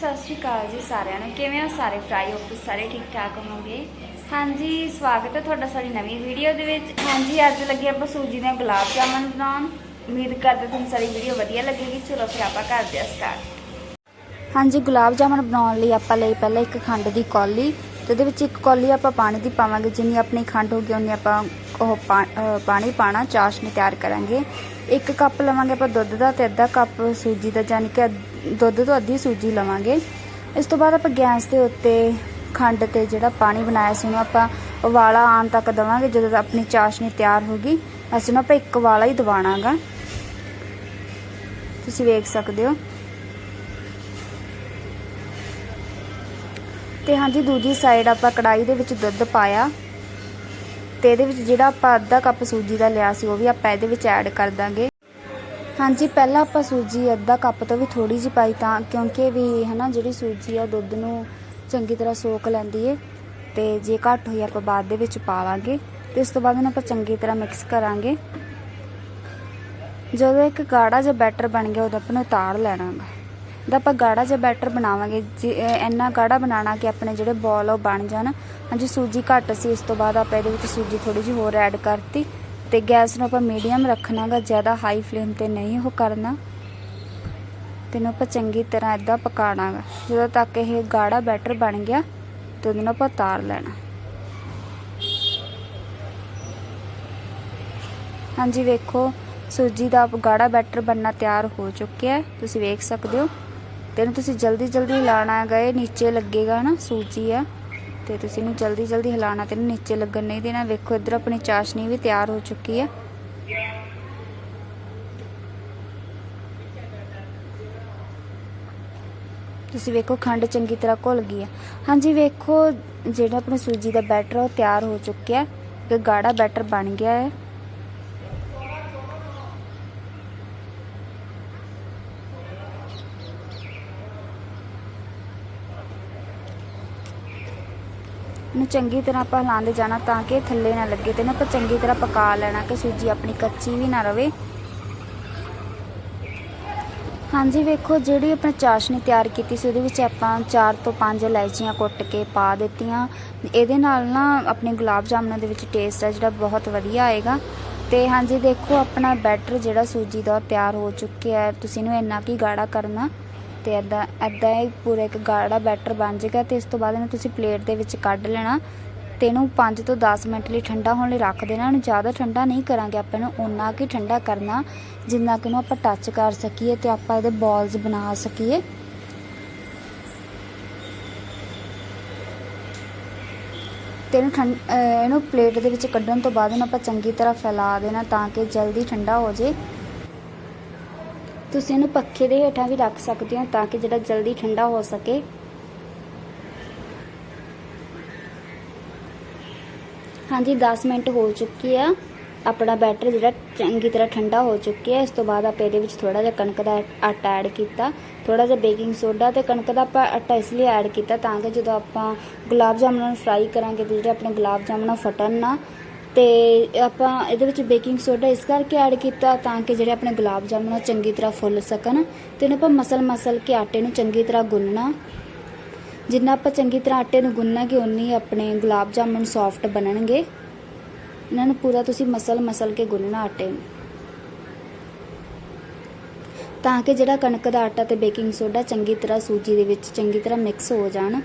ਸਤਿ ਸ਼੍ਰੀ ਅਕਾਲ ਜੀ ਸਾਰਿਆਂ ਨੂੰ। ਕਿਵੇਂ ਹੋ ਸਾਰੇ ਫਰਾਈ ਹੋ ਤੁਸੀਂ ਸਾਰੇ ਠੀਕ ਠਾਕ ਹੋਵੋਗੇ। ਹਾਂਜੀ, ਸਵਾਗਤ ਹੈ ਤੁਹਾਡਾ ਸਾਡੀ ਨਵੀਂ ਵੀਡੀਓ ਦੇ ਵਿੱਚ। ਹਾਂਜੀ, ਅੱਜ ਲੱਗੇ ਆਪਾਂ ਸੂਜੀ ਦੇ ਗੁਲਾਬ ਜਾਮਨ ਬਣਾਉਣ। ਉਮੀਦ ਕਰਦੇ ਤੁਹਾਨੂੰ ਸਾਡੀ ਵੀਡੀਓ ਵਧੀਆ ਲੱਗੇਗੀ। ਚਲੋ ਫਿਰ ਆਪਾਂ ਕਰਦੇ ਹਾਂ ਸਟਾਰਟ ਹਾਂਜੀ, ਗੁਲਾਬ ਜਾਮਨ ਬਣਾਉਣ ਲਈ ਆਪਾਂ ਲਈ ਪਹਿਲਾਂ ਇੱਕ ਖੰਡ ਦੀ ਕੌਲੀ ਤੇ ਉਹਦੇ ਵਿੱਚ ਇੱਕ ਕੌਲੀ ਆਪਾਂ ਪਾਣੀ ਦੀ ਪਾਵਾਂਗੇ, ਜਿੰਨੀ ਆਪਣੀ ਖੰਡ ਹੋਗੀ ਉਨੀ ਆਪਾਂ ਉਹ ਪਾ- ਪਾਣੀ ਪਾਣਾ, ਚਾਸ਼ਨੀ ਤਿਆਰ ਕਰਾਂਗੇ। ਇੱਕ ਕੱਪ ਲਵਾਂਗੇ ਆਪਾਂ ਦੁੱਧ ਦਾ ਤੇ ਅੱਧਾ ਕੱਪ ਸੂਜੀ ਦਾ ਯਾਨੀ ਕਿ ਅੱਧ- ਦੁੱਧ ਤੋਂ ਅੱਧੀ ਸੂਜੀ ਲਵਾਂਗੇ। ਇਸ ਤੋਂ ਬਾਅਦ ਆਪਾਂ ਗੈਸ ਦੇ ਉੱਤੇ ਖੰਡ ਤੇ ਜਿਹੜਾ ਪਾਣੀ ਬਣਾਇਆ ਸੀ, ਉਹਨੂੰ ਆਪਾਂ ਉਬਾਲਾ ਆਉਣ ਤੱਕ ਦਵਾਂਗੇ, ਜਦੋਂ ਆਪਣੀ ਚਾਸ਼ਨੀ ਤਿਆਰ ਹੋ ਗਈ। ਅਸੀਂ ਉਹਨੂੰ ਆਪਾਂ ਇੱਕ ਵਾਲਾ ਹੀ ਦਵਾਣਾਗਾ। ਤੁਸੀਂ ਵੇਖ ਸਕਦੇ ਹੋ। ਤੇ ਹਾਂਜੀ, ਦੂਜੀ ਸਾਈਡ ਆਪਾਂ ਕੜਾਈ ਦੇ ਵਿੱਚ ਦੁੱਧ ਪਾਇਆ ਤੇ ਇਹਦੇ ਵਿੱਚ ਜਿਹੜਾ ਆਪਾਂ ਅੱਧਾ ਕੱਪ ਸੂਜੀ ਦਾ ਲਿਆ ਸੀ, ਉਹ ਵੀ ਆਪਾਂ ਇਹਦੇ ਵਿੱਚ ਐਡ ਕਰ ਦਾਂਗੇ। ਹਾਂਜੀ, ਪਹਿਲਾਂ ਆਪਾਂ ਸੂਜੀ ਅੱਧਾ ਕੱਪ ਤੋਂ ਵੀ ਥੋੜੀ ਜਿਹੀ ਪਾਈ ਤਾਂ, ਕਿਉਂਕਿ ਵੀ ਹਨਾ, ਜਿਹੜੀ ਸੂਜੀ ਆ ਦੁੱਧ ਨੂੰ ਚੰਗੀ ਤਰ੍ਹਾਂ ਸੋਖ ਲੈਂਦੀ ਏ ਤੇ ਜੇ ਘੱਟ ਹੋਈ ਆਪਾਂ ਬਾਅਦ ਦੇ ਵਿੱਚ ਪਾਵਾਂਗੇ ਤੇ ਇਸ ਤੋਂ ਬਾਅਦ ਇਹਨੂੰ ਆਪਾਂ ਚੰਗੀ ਤਰ੍ਹਾਂ ਮਿਕਸ ਕਰਾਂਗੇ। ਜਦੋਂ ਇੱਕ ਗਾੜਾ ਜਿਹਾ ਬੈਟਰ ਬਣ ਗਿਆ ਉਦੋਂ ਆਪਾਂ ਨੂੰ ਉਤਾਰ ਲੈਣਾਗਾ ਦਾ ਆਪਾਂ ਗਾੜਾ ਜਿਹਾ ਬੈਟਰ ਬਣਾਵਾਂਗੇ ਜੇ ਇੰਨਾ ਗਾੜਾ ਬਣਾਉਣਾ ਕਿ ਆਪਣੇ ਜਿਹੜੇ ਬੋਲ ਉਹ ਬਣ ਜਾਣ। ਹਾਂਜੀ, ਸੂਜੀ ਘੱਟ ਸੀ ਇਸ ਤੋਂ ਬਾਅਦ ਆਪਾਂ ਇਹਦੇ ਵਿੱਚ ਸੂਜੀ ਥੋੜੀ ਜਿਹੀ ਹੋਰ ਐਡ ਕਰਤੀ ਤੇ ਗੈਸ ਨੂੰ ਆਪਾਂ ਮੀਡੀਅਮ ਰੱਖਣਾਗਾ, ਜ਼ਿਆਦਾ ਹਾਈ ਫਲੇਮ ਤੇ ਨਹੀਂ ਉਹ ਕਰਨਾ। ਤੇ ਇਹਨੂੰ ਆਪਾਂ ਚੰਗੀ ਤਰ੍ਹਾਂ ਇਦਾਂ ਪਕਾਣਾਗਾ ਜਦੋਂ ਤੱਕ ਇਹ ਗਾੜਾ ਬੈਟਰ ਬਣ ਗਿਆ, ਤੇ ਉਹਨੂੰ ਆਪਾਂ ਉਤਾਰ ਲੈਣਾ। ਹਾਂਜੀ, ਵੇਖੋ, ਸੂਜੀ ਦਾ ਗਾੜਾ ਬੈਟਰ ਬਣਨਾ ਤਿਆਰ ਹੋ ਚੁੱਕਿਆ ਹੈ। ਤੁਸੀਂ ਵੇਖ ਸਕਦੇ ਹੋ। ਤੇ ਇਹਨੂੰ ਤੁਸੀਂ ਜਲਦੀ ਜਲਦੀ ਹਿਲਾਣਾ ਹੈਗਾ, ਇਹ ਨੀਚੇ ਲੱਗੇਗਾ ਨਾ, ਸੂਜੀ ਆ। ਤੇ ਤੁਸੀਂ ਇਹਨੂੰ ਜਲਦੀ ਜਲਦੀ ਹਿਲਾਣਾ ਤੇ ਇਹਨੂੰ ਨੀਚੇ ਲੱਗਣ ਨਹੀਂ ਦੇਣਾ। ਵੇਖੋ, ਇੱਧਰ ਆਪਣੀ ਚਾਸ਼ਨੀ ਵੀ ਤਿਆਰ ਹੋ ਚੁੱਕੀ ਹੈ ਤੁਸੀਂ ਵੇਖੋ, ਖੰਡ ਚੰਗੀ ਤਰ੍ਹਾਂ ਘੁਲ ਗਈ ਹੈ ਹਾਂਜੀ, ਵੇਖੋ, ਜਿਹੜਾ ਆਪਣਾ ਸੂਜੀ ਦਾ ਬੈਟਰ ਉਹ ਤਿਆਰ ਹੋ ਚੁੱਕਿਆ। ਹੈ ਇੱਕ ਗਾੜਾ ਬੈਟਰ ਬਣ ਗਿਆ ਹੈ। ਨੂੰ ਚੰਗੀ ਤਰ੍ਹਾਂ ਆਪਾਂ ਹਿਲਾਉਂਦੇ ਜਾਣਾ ਤਾਂ ਕਿ ਥੱਲੇ ਨਾ ਲੱਗੇ ਤੇ ਨਾ ਆਪਾਂ ਚੰਗੀ ਤਰ੍ਹਾਂ ਪਕਾ ਲੈਣਾ ਕਿ ਸੂਜੀ ਆਪਣੀ ਕੱਚੀ ਵੀ ਨਾ ਰਵੇ। ਹਾਂਜੀ, ਵੇਖੋ, ਜਿਹੜੀ ਆਪਣਾ ਚਾਸ਼ਨੀ ਤਿਆਰ ਕੀਤੀ ਸੀ, ਉਹਦੇ ਵਿੱਚ ਆਪਾਂ 4 ਤੋਂ 5 ਇਲਾਇਚੀਆਂ ਕੁੱਟ ਕੇ ਪਾ ਦਿੱਤੀਆਂ। ਇਹਦੇ ਨਾਲ ਨਾ ਆਪਣੇ ਗੁਲਾਬ ਜਾਮਨਾਂ ਦੇ ਵਿੱਚ ਟੇਸਟ ਹੈ ਜਿਹੜਾ ਬਹੁਤ ਵਧੀਆ ਆਏਗਾ। ਤੇ ਹਾਂਜੀ, ਦੇਖੋ, ਆਪਣਾ ਬੈਟਰ ਜਿਹੜਾ ਸੂਜੀ ਦਾ ਉਹ ਤਿਆਰ ਹੋ ਚੁੱਕਿਆ ਹੈ। ਤੁਸੀਂ ਇਹਨੂੰ ਇੰਨਾ ਕੀ ਗਾੜਾ ਕਰਨਾ। ਤੇ ਐਦਾਂ ਐਦਾਂ ਇਹ ਪੂਰਾ ਇੱਕ ਗਾੜਾ ਬੈਟਰ ਬਣ ਜਾਏਗਾ ਤੇ ਇਸ ਤੋਂ ਬਾਅਦ ਇਹਨੂੰ ਤੁਸੀਂ ਪਲੇਟ ਦੇ ਵਿੱਚ ਕੱਢ ਲੈਣਾ ਤੇ ਇਹਨੂੰ 5 ਤੋਂ 10 ਮਿੰਟ ਲਈ ਠੰਡਾ ਹੋਣ ਲਈ ਰੱਖ ਦੇਣਾ। ਇਹਨੂੰ ਜ਼ਿਆਦਾ ਠੰਡਾ ਨਹੀਂ ਕਰਾਂਗੇ ਆਪਾਂ ਇਹਨੂੰ ਉਨਾ ਕੀ ਠੰਡਾ ਕਰਨਾ ਜਿੰਨਾ ਕਿ ਇਹਨੂੰ ਆਪਾਂ ਟੱਚ ਕਰ ਸਕੀਏ ਤੇ ਆਪਾਂ ਇਹਦੇ ਬਾਲਸ ਬਣਾ ਸਕੀਏ। ਤੇ ਇਹਨੂੰ ਠੰਡ ਇਹਨੂੰ ਪਲੇਟ ਦੇ ਵਿੱਚ ਕੱਢਣ ਤੋਂ ਬਾਅਦ ਇਹਨੂੰ ਆਪਾਂ ਚੰਗੀ ਤਰ੍ਹਾਂ ਫੈਲਾ ਦੇਣਾ ਤਾਂ ਕਿ ਜਲਦੀ ਠੰਡਾ ਹੋ ਜੇ। ਤੁਸੀਂ ਇਹਨੂੰ ਪੱਖੇ ਦੇ ਹੇਠਾਂ ਵੀ ਰੱਖ ਸਕਦੇ ਹੋ ਤਾਂ ਕਿ ਜਿਹੜਾ ਜਲਦੀ ਠੰਡਾ ਹੋ ਸਕੇ। ਹਾਂਜੀ 10 ਮਿੰਟ ਹੋ ਚੁੱਕੀ ਆ। ਆਪਣਾ ਬੈਟਰ ਜਿਹੜਾ ਚੰਗੀ ਤਰ੍ਹਾਂ ਠੰਡਾ ਹੋ ਚੁੱਕਿਆ। ਇਸ ਤੋਂ ਬਾਅਦ ਆਪਾਂ ਇਹਦੇ ਵਿੱਚ ਥੋੜਾ ਜਿਹਾ ਕਣਕ ਦਾ ਆਟਾ ਐਡ ਕੀਤਾ। ਥੋੜਾ ਜਿਹਾ ਬੇਕਿੰਗ ਸੋਡਾ ਤੇ ਕਣਕ ਦਾ ਆਪਾਂ ਆਟਾ ਇਸ ਲਈ ਐਡ ਕੀਤਾ ਤਾਂ ਕਿ ਜਦੋਂ ਆਪਾਂ ਗੁਲਾਬ ਜਾਮਨਾਂ ਨੂੰ ਫਰਾਈ ਕਰਾਂਗੇ ਤੇ ਜਿਹੜੇ ਆਪਣੇ ਗੁਲਾਬ ਜਾਮਨਾਂ ਫਟਣ ਨਾ ਤੇ ਆਪਾਂ ਇਹਦੇ ਵਿੱਚ ਬੇਕਿੰਗ ਸੋਡਾ ਇਸ ਕਰਕੇ ਐਡ ਕੀਤਾ ਤਾਂ ਕਿ ਜਿਹੜੇ ਆਪਣੇ ਗੁਲਾਬ ਜਾਮਨ ਉਹ ਚੰਗੀ ਤਰ੍ਹਾਂ ਫੁੱਲ ਸਕਣ ਤੇ ਇਹਨੂੰ ਆਪਾਂ ਮਸਲ ਮਸਲ ਕੇ ਆਟੇ ਨੂੰ ਚੰਗੀ ਤਰ੍ਹਾਂ ਗੁੰਨਣਾ। ਜਿੰਨਾ ਆਪਾਂ ਚੰਗੀ ਤਰ੍ਹਾਂ ਆਟੇ ਨੂੰ ਗੁੰਨਾਂਗੇ ਉਨੀ ਆਪਣੇ ਗੁਲਾਬ ਜਾਮੁਨ ਸੌਫਟ ਬਣਨਗੇ। ਇਹਨਾਂ ਨੂੰ ਪੂਰਾ ਤੁਸੀਂ ਮਸਲ ਮਸਲ ਕੇ ਗੁੰਨਣਾ ਆਟੇ ਨੂੰ। ਤਾਂ ਕਿ ਜਿਹੜਾ ਕਣਕ ਦਾ ਆਟਾ ਤੇ ਬੇਕਿੰਗ ਸੋਡਾ ਚੰਗੀ ਤਰ੍ਹਾਂ ਸੂਜੀ ਦੇ ਵਿੱਚ ਚੰਗੀ ਤਰ੍ਹਾਂ ਮਿਕਸ ਹੋ ਜਾਣ।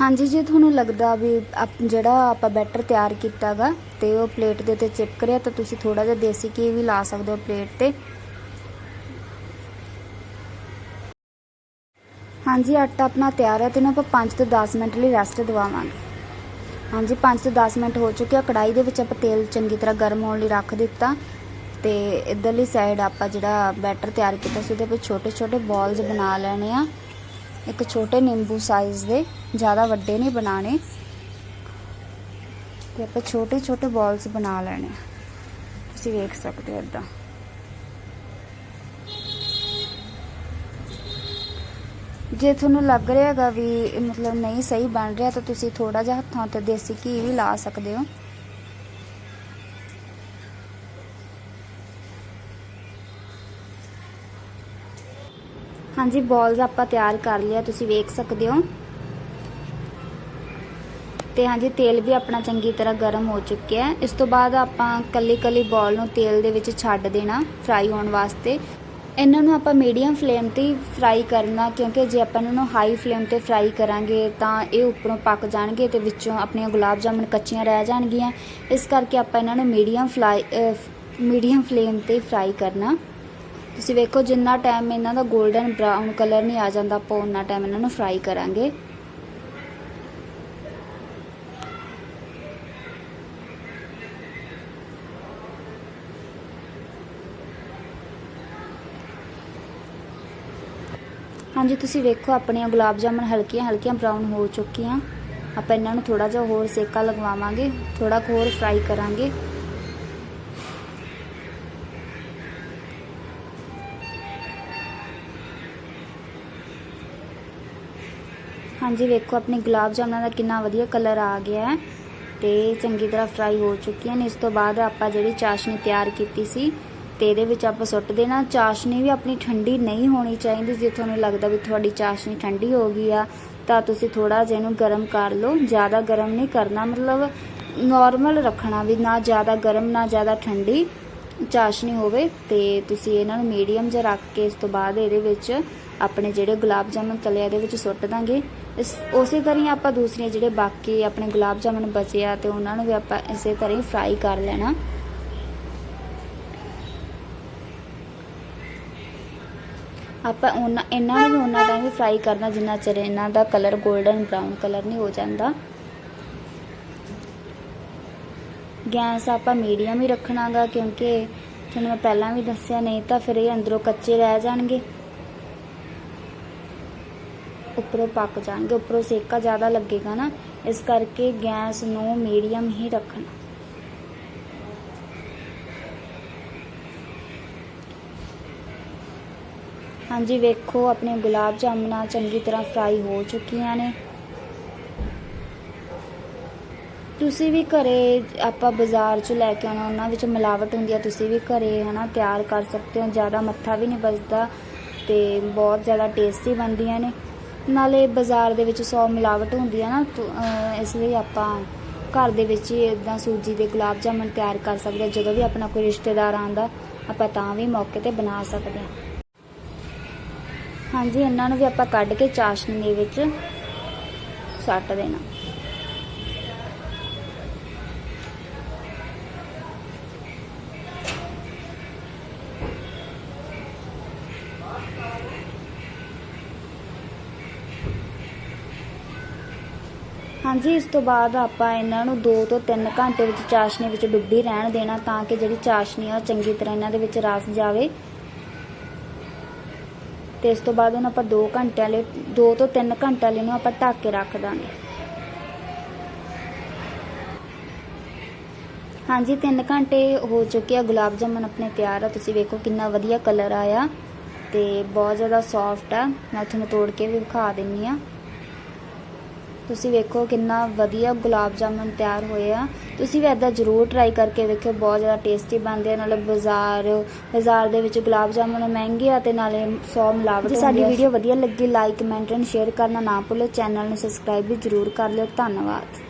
ਹਾਂਜੀ, ਜੇ ਤੁਹਾਨੂੰ ਲੱਗਦਾ ਵੀ ਆਪ- ਜਿਹੜਾ ਆਪਾਂ ਬੈਟਰ ਤਿਆਰ ਕੀਤਾਗਾ ਤੇ ਉਹ ਪਲੇਟ ਦੇ ਉੱਤੇ ਚਿਪਕ ਰਿਹਾ, ਤਾਂ ਤੁਸੀਂ ਥੋੜਾ ਜਿਹਾ ਦੇਸੀ ਘੀ ਵੀ ਲਾ ਸਕਦੇ ਹੋ ਪਲੇਟ ਤੇ। ਹਾਂਜੀ, ਆਟਾ ਆਪਣਾ ਤਿਆਰ ਹੈ ਤੇ ਇਹਨੂੰ ਆਪਾਂ 5 ਤੋਂ 10 ਮਿੰਟ ਲਈ ਰੈਸਟ ਦਿਵਾਵਾਂਗੇ। ਹਾਂਜੀ 5 ਤੋਂ 10 ਮਿੰਟ ਹੋ ਚੁੱਕੇ ਆ। ਕੜਾਈ ਦੇ ਵਿੱਚ ਆਪਾਂ ਤੇਲ ਚੰਗੀ ਤਰ੍ਹਾਂ ਗਰਮ ਹੋਣ ਲਈ ਰੱਖ ਦਿੱਤਾ। ਤੇ ਇਧਰਲੀ ਸਾਈਡ ਆਪਾਂ ਜਿਹੜਾ ਬੈਟਰ ਤਿਆਰ ਕੀਤਾ ਸੀ, ਉਹਦੇ ਵਿੱਚ ਛੋਟੇ ਛੋਟੇ ਬਾਲਸ ਬਣਾ ਲੈਣੇ ਆ। ਇੱਕ ਛੋਟੇ ਨਿੰਬੂ ਸਾਈਜ਼ ਦੇ, ਜ਼ਿਆਦਾ ਵੱਡੇ ਨਹੀਂ ਬਣਾਣੇ ਤੇ ਆਪਾਂ ਛੋਟੇ ਛੋਟੇ ਬਾਲਸ ਬਣਾ ਲੈਣੇ। ਤੁਸੀਂ ਵੇਖ ਸਕਦੇ ਹੋ ਇਦਾਂ। ਜੇ ਤੁਹਾਨੂੰ ਲੱਗ ਰਿਹਾ ਹੈਗਾ ਵੀ ਮਤਲਬ ਨਹੀਂ ਸਹੀ ਬਣ ਰਿਹਾ, ਤਾਂ ਤੁਸੀਂ ਥੋੜਾ ਜਿਹਾ ਹੱਥਾਂ ਤੇ ਦੇਸੀ ਘੀ ਵੀ ਲਾ ਸਕਦੇ ਹੋ। ਹਾਂਜੀ ਬਾਲਸ ਆਪਾਂ ਤਿਆਰ ਕਰ ਲਿਆ, ਤੁਸੀਂ ਵੇਖ ਸਕਦੇ ਹੋ। ਤੇ ਹਾਂਜੀ, ਤੇਲ ਵੀ ਆਪਣਾ ਚੰਗੀ ਤਰ੍ਹਾਂ ਗਰਮ ਹੋ ਚੁੱਕਿਆ ਹੈ। ਇਸ ਤੋਂ ਬਾਅਦ ਆਪਾਂ ਕੱਲੀ ਕੱਲੀ ਬਾਲ ਨੂੰ ਤੇਲ ਦੇ ਵਿੱਚ ਛੱਡ ਦੇਣਾ ਫਰਾਈ ਹੋਣ ਵਾਸਤੇ। ਇਹਨਾਂ ਨੂੰ ਆਪਾਂ ਮੀਡੀਅਮ ਫਲੇਮ ਤੇ ਫਰਾਈ ਕਰਨਾ, ਕਿਉਂਕਿ ਜੇ ਆਪਾਂ ਇਹਨਾਂ ਨੂੰ ਹਾਈ ਫਲੇਮ ਤੇ ਫਰਾਈ ਕਰਾਂਗੇ, ਤਾਂ ਇਹ ਉੱਪਰੋਂ ਪੱਕ ਜਾਣਗੇ ਤੇ ਵਿੱਚੋਂ ਆਪਣੀਆਂ ਗੁਲਾਬ ਜਾਮਣ ਕੱਚੀਆਂ ਰਹਿ ਜਾਣਗੀਆਂ। ਇਸ ਕਰਕੇ ਆਪਾਂ ਇਹਨਾਂ ਨੂੰ ਮੀਡੀਅਮ ਫਲਾਈ ਮੀਡੀਅਮ ਫਲੇਮ ਤੇ ਫਰਾਈ ਕਰਨਾ। ਤੁਸੀਂ ਵੇਖੋ ਜਿੰਨਾ ਟਾਈਮ ਇਹਨਾਂ ਦਾ 골ਡਨ ਬ੍ਰਾਊਨ ਕਲਰ ਨਹੀਂ ਆ ਜਾਂਦਾ, ਆਪਾਂ ਉਨਾ ਟਾਈਮ ਇਹਨਾਂ ਨੂੰ ਫਰਾਈ ਕਰਾਂਗੇ। ਹਾਂਜੀ, ਤੁਸੀਂ ਵੇਖੋ ਆਪਣੀਆਂ ਗੁਲਾਬ ਜਾਮਣ ਹਲਕੀਆਂ ਹਲਕੀਆਂ ਬਰਾਊਨ ਹੋ ਚੁੱਕੀਆਂ। ਆਪਾਂ ਇਹਨਾਂ ਨੂੰ ਥੋੜਾ ਜਿਹਾ ਹੋਰ ਸੇਕਾ ਲਗਵਾਵਾਂਗੇ ਥੋੜਾ ਕੁ ਹੋਰ ਫਰਾਈ ਕਰਾਂਗੇ। ਹਾਂਜੀ, ਵੇਖੋ, ਆਪਣੇ ਗੁਲਾਬ ਜਾਮਨਾਂ ਦਾ ਕਿੰਨਾ ਵਧੀਆ ਕਲਰ ਆ ਗਿਆ ਹੈ ਤੇ ਚੰਗੀ ਤਰ੍ਹਾਂ ਫਰਾਈ ਹੋ ਚੁੱਕੀਆਂ ਨੇ। ਇਸ ਤੋਂ ਬਾਅਦ ਆਪਾਂ ਜਿਹੜੀ ਚਾਸ਼ਨੀ ਤਿਆਰ ਕੀਤੀ ਸੀ ਤੇ ਇਹਦੇ ਵਿੱਚ ਆਪਾਂ ਸੁੱਟ ਦੇਣਾ। ਚਾਸ਼ਨੀ ਵੀ ਆਪਣੀ ਠੰਡੀ ਨਹੀਂ ਹੋਣੀ ਚਾਹੀਦੀ। ਜੇ ਤੁਹਾਨੂੰ ਲੱਗਦਾ ਵੀ ਤੁਹਾਡੀ ਚਾਸ਼ਨੀ ਠੰਡੀ ਹੋ ਗਈ ਆ, ਤਾਂ ਤੁਸੀਂ ਥੋੜਾ ਜਿਹਾ ਇਹਨੂੰ ਗਰਮ ਕਰ ਲਓ। ਜ਼ਿਆਦਾ ਗਰਮ ਨਹੀਂ ਕਰਨਾ, ਮਤਲਬ ਨਾਰਮਲ ਰੱਖਣਾ ਵੀ, ਨਾ ਜ਼ਿਆਦਾ ਗਰਮ, ਨਾ ਜ਼ਿਆਦਾ ਠੰਡੀ ਚਾਸ਼ਨੀ ਹੋਵੇ ਤੇ ਤੁਸੀਂ ਇਹਨਾਂ ਨੂੰ ਮੀਡੀਅਮ ਜਿਹਾ ਰੱਖ ਕੇ ਇਸ ਤੋਂ ਬਾਅਦ ਇਹਦੇ ਵਿੱਚ ਆਪਣੇ ਜਿਹੜੇ ਗੁਲਾਬ ਜਾਮਨ ਤਲੇ ਦੇ ਇਹਦੇ ਵਿੱਚ ਸੁੱਟ ਦਾਂਗੇ। ਇਸ, ਉਸੇ ਤਰ੍ਹਾਂ ਹੀ ਆਪਾਂ ਦੂਸਰੀਆਂ ਜਿਹੜੇ ਬਾਕੀ ਆਪਣੇ ਗੁਲਾਬ ਜਾਮਨ ਬਚੇ ਆ ਤੇ ਉਹਨਾਂ ਨੂੰ ਵੀ ਆਪਾਂ ਇਸੇ ਤਰ੍ਹਾਂ ਹੀ ਫਰਾਈ ਕਰ ਲੈਣਾ। ਆਪਾਂ ਉਹਨਾਂ, ਇਹਨਾਂ ਨੂੰ ਉਹਨਾਂ ਟਾਈਮ ਵੀ ਫਰਾਈ ਕਰਨਾ, ਜਿੰਨਾ ਚਿਰ ਇਹਨਾਂ ਦਾ ਕਲਰ 골ਡਨ ਬ੍ਰਾਊਨ ਕਲਰ ਨਹੀਂ ਹੋ ਜਾਂਦਾ। ਗੈਸ ਆਪਾਂ ਮੀਡੀਅਮ ਹੀ ਰੱਖਣਾਗਾ, ਕਿਉਂਕਿ ਤੁਹਾਨੂੰ ਮੈਂ ਪਹਿਲਾਂ ਵੀ ਦੱਸਿਆ, ਨਹੀਂ ਤਾਂ ਫਿਰ ਇਹ ਅੰਦਰੋਂ ਕੱਚੇ ਰਹਿ ਜਾਣਗੇ। ਉੱਪਰੋਂ ਪੱਕ ਜਾਣਗੇ, ਉੱਪਰੋਂ ਸੇਕਾ ਜ਼ਿਆਦਾ ਲੱਗੇਗਾ ਨਾ, ਇਸ ਕਰਕੇ ਗੈਸ ਨੂੰ ਮੀਡੀਅਮ ਹੀ ਰੱਖਣਾ। ਹਾਂਜੀ, ਵੇਖੋ, ਆਪਣੇ ਗੁਲਾਬ ਜਾਮਨਾਂ ਚੰਗੀ ਤਰ੍ਹਾਂ ਫਰਾਈ ਹੋ ਚੁੱਕੀਆਂ ਨੇ। ਤੁਸੀਂ ਵੀ ਘਰੇ ਆਪਾਂ ਬਾਜ਼ਾਰ 'ਚ ਲੈ ਕੇ ਆਉਣਾ, ਉਹਨਾਂ ਵਿੱਚ ਮਿਲਾਵਟ ਹੁੰਦੀ ਆ, ਤੁਸੀਂ ਵੀ ਘਰੇ, ਹਨਾ, ਤਿਆਰ ਕਰ ਸਕਦੇ ਹੋ, ਜ਼ਿਆਦਾ ਮੱਥਾ ਵੀ ਨਹੀਂ ਬਚਦਾ ਤੇ ਬਹੁਤ ਜ਼ਿਆਦਾ ਟੇਸਟੀ ਬਣਦੀਆਂ ਨੇ। ਨਾਲੇ ਬਾਜ਼ਾਰ ਦੇ ਵਿੱਚ ਸੌ ਮਿਲਾਵਟ ਹੁੰਦੀ ਹੈ ਨਾ ਇਸ ਲਈ ਆਪਾਂ ਘਰ ਦੇ ਵਿੱਚ ਹੀ ਇਦਾਂ ਸੂਜੀ ਦੇ ਗੁਲਾਬ ਜਾਮਨ ਤਿਆਰ ਕਰ ਸਕਦੇ ਹਾਂ ਜਦੋਂ ਵੀ ਆਪਣਾ ਕੋਈ ਰਿਸ਼ਤੇਦਾਰ ਆਂਦਾ ਆਪਾਂ ਤਾਂ ਵੀ ਮੌਕੇ ਤੇ ਬਣਾ ਸਕਦੇ ਹਾਂ ਹਾਂਜੀ, ਇਹਨਾਂ ਨੂੰ ਵੀ ਆਪਾਂ ਕੱਢ ਕੇ ਚਾਸ਼ਨੀ ਦੇ ਵਿੱਚ ਸੱਟ ਦੇਣਾ। ਹਾਂਜੀ, ਇਸ ਤੋਂ ਬਾਅਦ ਆਪਾਂ ਇਹਨਾਂ ਨੂੰ 2 ਤੋਂ 3 ਘੰਟੇ ਵਿੱਚ ਚਾਸ਼ਨੀ ਵਿੱਚ ਡੁੱਬੀ ਰਹਿਣ ਦੇਣਾ ਤਾਂ ਕਿ ਜਿਹੜੀ ਚਾਸ਼ਨੀ ਆ ਚੰਗੀ ਤਰ੍ਹਾਂ ਇਹਨਾਂ ਦੇ ਵਿੱਚ ਰਸ ਜਾਵੇ। ਤੇ ਇਸ ਤੋਂ ਬਾਅਦ ਉਹਨੂੰ ਆਪਾਂ 2 ਘੰਟਿਆਂ ਲਈ 2 ਤੋਂ 3 ਘੰਟਿਆਂ ਲਈ ਨੂੰ ਆਪਾਂ ਢੱਕ ਕੇ ਰੱਖ ਦਾਂਗੇ। ਹਾਂਜੀ 3 ਘੰਟੇ ਹੋ ਚੁੱਕੇ ਆ। ਗੁਲਾਬ ਜਾਮਨ ਆਪਣੇ ਤਿਆਰ ਆ। ਤੁਸੀਂ ਵੇਖੋ ਕਿੰਨਾ ਵਧੀਆ ਕਲਰ ਆਇਆ ਤੇ ਬਹੁਤ ਜ਼ਿਆਦਾ ਸੌਫਟ ਆ। ਮੈਂ ਤੁਹਾਨੂੰ ਤੋੜ ਕੇ ਵੀ ਵਿਖਾ ਦਿੰਨੀ ਆ। ਤੁਸੀਂ ਵੇਖੋ ਕਿੰਨਾ ਵਧੀਆ ਗੁਲਾਬ ਜਾਮਨ ਤਿਆਰ ਹੋਏ ਆ। ਤੁਸੀਂ ਵੀ ਇਦਾਂ ਜ਼ਰੂਰ ਟਰਾਈ ਕਰਕੇ ਵੇਖਿਓ ਬਹੁਤ ਜ਼ਿਆਦਾ ਟੇਸਟੀ ਬਣਦੇ ਆ। ਨਾਲੇ ਬਾਜ਼ਾਰ ਬਾਜ਼ਾਰ ਦੇ ਵਿੱਚ ਗੁਲਾਬ ਜਾਮਨ ਮਹਿੰਗੇ ਆ ਤੇ ਨਾਲੇ 100 ਮਿਲਾਵਟ ਜੇ ਸਾਡੀ ਵੀਡੀਓ ਵਧੀਆ ਲੱਗੀ ਲਾਈਕ ਕਮੈਂਟ ਐਂਡ ਸ਼ੇਅਰ ਕਰਨਾ ਨਾ ਭੁੱਲੋ। ਚੈਨਲ ਨੂੰ ਸਬਸਕ੍ਰਾਈਬ ਵੀ ਜ਼ਰੂਰ ਕਰ ਲਿਓ। ਧੰਨਵਾਦ।